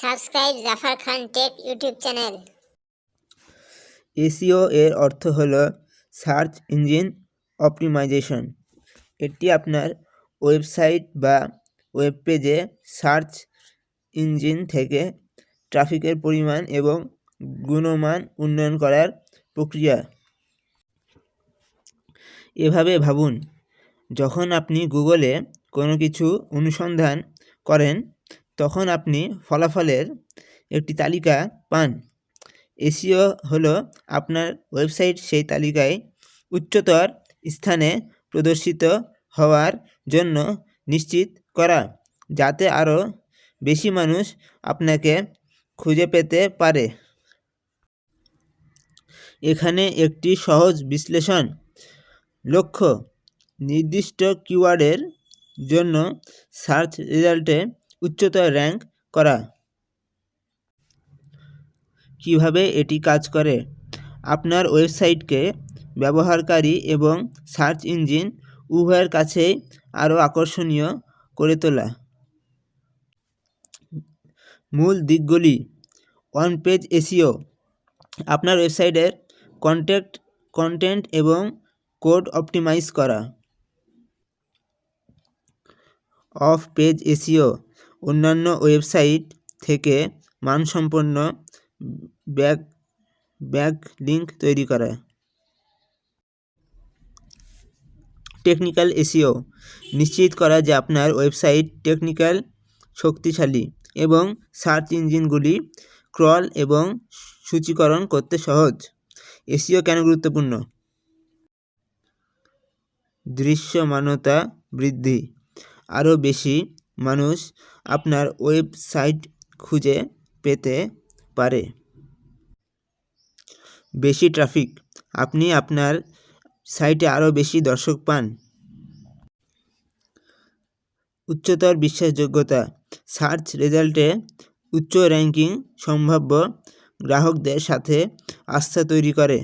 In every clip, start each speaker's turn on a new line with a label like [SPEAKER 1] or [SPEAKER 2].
[SPEAKER 1] Subscribe Jafar Khan tech YouTube channel.
[SPEAKER 2] SEO এর অর্থ হল সার্চ ইঞ্জিন অপটিমাইজেশন। এটি আপনার ওয়েবসাইট বা ওয়েব পেজে সার্চ ইঞ্জিন থেকে ট্রাফিকের পরিমাণ এবং গুণমান উন্নয়ন করার প্রক্রিয়া। এভাবে ভাবুন, যখন আপনি গুগলে কোনো কিছু অনুসন্ধান করেন তখন আপনি ফলাফলের একটি তালিকা পান। এসিও হলো আপনার ওয়েবসাইট, সেই তালিকায় উচ্চতর স্থানে প্রদর্শিত হওয়ার জন্য নিশ্চিত করা, যাতে আরও বেশি মানুষ আপনাকে খুঁজে পেতে পারে। এখানে একটি সহজ বিশ্লেষণ। লক্ষ্য, নির্দিষ্ট কিওয়ার্ডের জন্য সার্চ রেজাল্টে উচ্চতর র্যাঙ্ক করা। কীভাবে এটি কাজ করে? আপনার ওয়েবসাইটকে ব্যবহারকারী এবং সার্চ ইঞ্জিন উভয়ের কাছেই আরও আকর্ষণীয় করে তোলা। মূল দিকগুলি। অন পেজ এসিও আপনার ওয়েবসাইটের কন্টেক্ট কন্টেন্ট এবং কোড অপটিমাইজ করা। অফ পেজ এসিও অন্যান্য ওয়েবসাইট থেকে মানসম্পন্ন ব্যাক ব্যাক লিঙ্ক তৈরি করা। টেকনিক্যাল এসিও নিশ্চিত করা যে আপনার ওয়েবসাইট টেকনিক্যাল, শক্তিশালী এবং সার্চ ইঞ্জিনগুলি ক্রল এবং সূচীকরণ করতে সহজ। এসিও কেন গুরুত্বপূর্ণ? দৃশ্যমানতা বৃদ্ধি। আরও বেশি মানুষ আপনার ওয়েবসাইট খুঁজে পেতে পারে। বেশি ট্রাফিক, আপনি আপনার সাইটে আরও বেশি দর্শক পান। উচ্চতর বিশ্বাসযোগ্যতা, সার্চ রেজাল্টে উচ্চ র্যাঙ্কিং সম্ভাব্য গ্রাহকদের সাথে আস্থা তৈরি করে।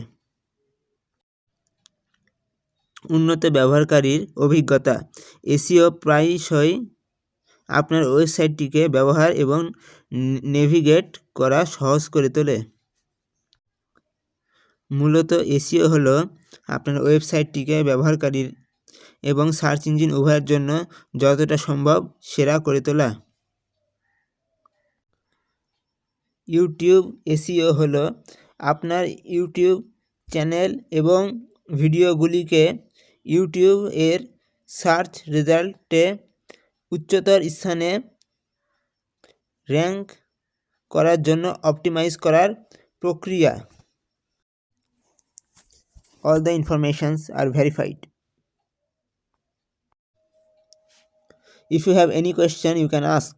[SPEAKER 2] উন্নত ব্যবহারকারীর অভিজ্ঞতা, এসিও প্রায়শই আপনার ওয়েবসাইটটিকে ব্যবহার এবং নেভিগেট করা সহজ করে তোলে। মূলত এসিও হলো আপনার ওয়েবসাইটটিকে ব্যবহারকারীর এবং সার্চ ইঞ্জিন উভয়ের জন্য যতটা সম্ভব সেরা করে তোলা। ইউটিউব এসিও হলো আপনার ইউটিউব চ্যানেল এবং ভিডিওগুলিকে ইউটিউব এর সার্চ রেজাল্টে উচ্চতর স্থানে র্যাঙ্ক করার জন্য অপটিমাইজ করার প্রক্রিয়া। All the informations are verified if you have any question you can ask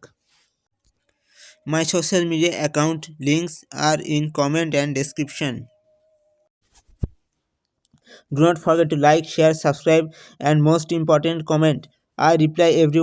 [SPEAKER 2] my social media account links are in comment and description do not forget to like share subscribe and most important comment I reply every